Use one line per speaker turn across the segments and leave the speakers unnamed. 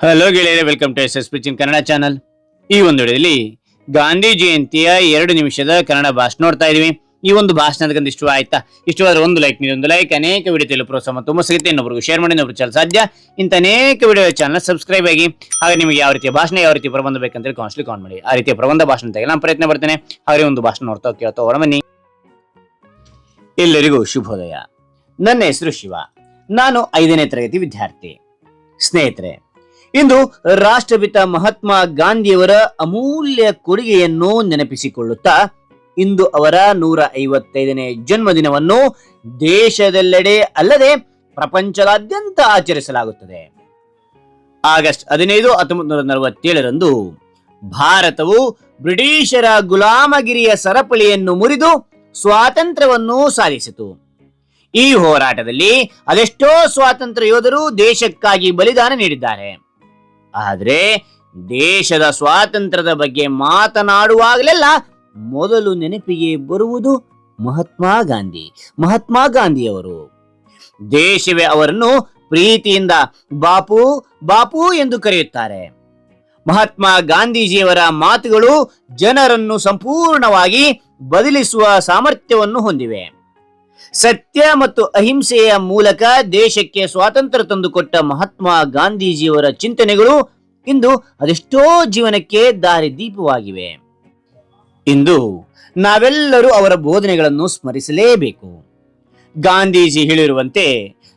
Hello ಗೆಳೆಯರೇ welcome to S S ಪಿಚಿನ್ Kannada channel ಈ ಒಂದು ವಿಡಿಯೋದಲ್ಲಿ ಗಾಂಧಿ ಜಯಂತಿಯ ಎರಡು ನಿಮಿಷದ ಕನ್ನಡ ಭಾಷಣ ನೋಡ್ತಾ ಇದೀವಿ ಈ ಒಂದು ಭಾಷಣದ ಇಷ್ಟ ಆಯ್ತಾ? ಇಷ್ಟವಾದ್ರೆ ಒಂದು ಲೈಕ್ ನೀವು ಒಂದು ಲೈಕ್ ಅನೇಕ ವಿಡಿಯೋ ತಿಳಿಯಲು ಪ್ರೋತ್ಸಾಹ ತುಂಬ ಸಿಗುತ್ತೆ. ಇನ್ನೊಬ್ರಿಗೆ ಶೇರ್ ಮಾಡಿ ಇನ್ನೊಬ್ರು ಚಾನಲ್ ಸಾಧ್ಯ. ಇಂಥ ಅನೇಕ ವಿಡಿಯೋ ಚಾನಲ್ ಸಬ್ಸ್ಕ್ರೈಬ್ ಆಗಿ, ಹಾಗೆ ನಿಮಗೆ ಯಾವ ರೀತಿಯ ಭಾಷಣ, ಯಾವ ರೀತಿ ಪ್ರಬಂಧ ಬೇಕಂತೇಳಿ ಕಾನ್ಸ್ಟ್ಲಿ ಕಾನ್ ಮಾಡಿ. ಆ ರೀತಿಯ ಪ್ರಬಂಧ ಭಾಷಣ ತೆಗೆಲ್ಲ ನಾನು ಪ್ರಯತ್ನ ಬರ್ತೇನೆ ಹಾಗೆ ಒಂದು ಭಾಷಣ ನೋಡ್ತಾ ಕೇಳ್ತಾ ಹೊರ ಎಲ್ಲರಿಗೂ ಶುಭೋದಯ. ನನ್ನ ಹೆಸರು ಶಿವ. ನಾನು ಐದನೇ ತರಗತಿ ವಿದ್ಯಾರ್ಥಿ. ಸ್ನೇಹಿತರೆ ಇಂದು ರಾಷ್ಟ್ರಪಿತ ಮಹಾತ್ಮ ಗಾಂಧಿಯವರ ಅಮೂಲ್ಯ ಕೊಡುಗೆಯನ್ನು ನೆನಪಿಸಿಕೊಳ್ಳುತ್ತಾ, ಇಂದು ಅವರ ನೂರ ಐವತ್ತೈದನೇ ಜನ್ಮದಿನವನ್ನು ದೇಶದೆಲ್ಲೆಡೆ ಅಲ್ಲದೆ ಪ್ರಪಂಚದಾದ್ಯಂತ ಆಚರಿಸಲಾಗುತ್ತದೆ. ಆಗಸ್ಟ್ ಹದಿನೈದು ಹತ್ತೊಂಬತ್ತು ನೂರ ನಲವತ್ತೇಳರಂದು ಭಾರತವು ಬ್ರಿಟಿಷರ ಗುಲಾಮಗಿರಿಯ ಸರಪಳಿಯನ್ನು ಮುರಿದು ಸ್ವಾತಂತ್ರ್ಯವನ್ನು ಸಾಧಿಸಿತು. ಈ ಹೋರಾಟದಲ್ಲಿ ಅದೆಷ್ಟೋ ಸ್ವಾತಂತ್ರ್ಯ ಯೋಧರು ದೇಶಕ್ಕಾಗಿ ಬಲಿದಾನ ನೀಡಿದ್ದಾರೆ. ಆದರೆ ದೇಶದ ಸ್ವಾತಂತ್ರ್ಯದ ಬಗ್ಗೆ ಮಾತನಾಡುವಾಗಲೆಲ್ಲ ಮೊದಲು ನೆನಪಿಗೆ ಬರುವುದು ಮಹಾತ್ಮ ಗಾಂಧಿ, ಮಹಾತ್ಮ ಗಾಂಧಿಯವರು. ದೇಶವೇ ಅವರನ್ನು ಪ್ರೀತಿಯಿಂದ ಬಾಪು ಬಾಪು ಎಂದು ಕರೆಯುತ್ತಾರೆ. ಮಹಾತ್ಮ ಗಾಂಧೀಜಿಯವರ ಮಾತುಗಳು ಜನರನ್ನು ಸಂಪೂರ್ಣವಾಗಿ ಬದಲಿಸುವ ಸಾಮರ್ಥ್ಯವನ್ನು ಹೊಂದಿವೆ. ಸತ್ಯ ಮತ್ತು ಅಹಿಂಸೆಯ ಮೂಲಕ ದೇಶಕ್ಕೆ ಸ್ವಾತಂತ್ರ್ಯ ತಂದುಕೊಟ್ಟ ಮಹಾತ್ಮ ಗಾಂಧೀಜಿಯವರ ಚಿಂತನೆಗಳು ಇಂದು ಅದೆಷ್ಟೋ ಜೀವನಕ್ಕೆ ದಾರಿದೀಪವಾಗಿವೆ. ಇಂದು ನಾವೆಲ್ಲರೂ ಅವರ ಬೋಧನೆಗಳನ್ನು ಸ್ಮರಿಸಲೇಬೇಕು. ಗಾಂಧೀಜಿ ಹೇಳಿರುವಂತೆ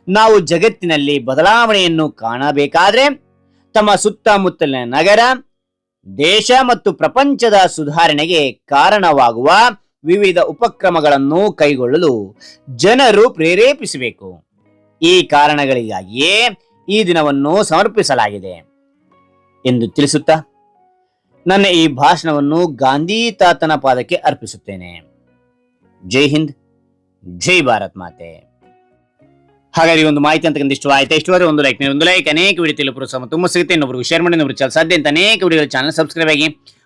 ನಾವು ಜಗತ್ತಿನಲ್ಲಿ ಬದಲಾವಣೆಯನ್ನು ಕಾಣಬೇಕಾದ್ರೆ ತಮ್ಮ ಸುತ್ತಮುತ್ತಲಿನ ನಗರ, ದೇಶ ಮತ್ತು ಪ್ರಪಂಚದ ಸುಧಾರಣೆಗೆ ಕಾರಣವಾಗುವ ವಿವಿಧ ಉಪಕ್ರಮಗಳನ್ನು ಕೈಗೊಳ್ಳಲು ಜನರು ಪ್ರೇರೇಪಿಸಬೇಕು. ಈ ಕಾರಣಗಳಿಗಾಗಿಯೇ ಈ ದಿನವನ್ನು ಸಮರ್ಪಿಸಲಾಗಿದೆ ಎಂದು ತಿಳಿಸುತ್ತಾ ನನ್ನ ಈ ಭಾಷಣವನ್ನು ಗಾಂಧಿ ತಾತನ ಪಾದಕ್ಕೆ ಅರ್ಪಿಸುತ್ತೇನೆ. ಜೈ ಹಿಂದ್, ಜೈ ಭಾರತ್ ಮಾತೆ. ಹಾಗಾಗಿ ಒಂದು ಮಾಹಿತಿ ಅಂತ ಇಷ್ಟ ಆಯ್ತಾ? ಇಷ್ಟವಾದ್ರೆ ಒಂದು ಲೈಕ್ ಒಂದು ಲೈಕ್ ಅನೇಕ ವಿಡಿಯೋ ತಿಳಿಯಲು ಸಮ ತುಂಬ ಸಿಗುತ್ತೆ. ಇನ್ನೊಬ್ರಿಗೆ ಶೇರ್ ಮಾಡಿ ಇನ್ನೊಬ್ರು ಚಾಲ್ ಸಾಧ್ಯ ಅಂತ ಅನೇಕ ವಿಡಿಯೋ ಚಾನಲ್ ಸಬ್ಸ್ಕ್ರೈಬ್ ಆಗಿ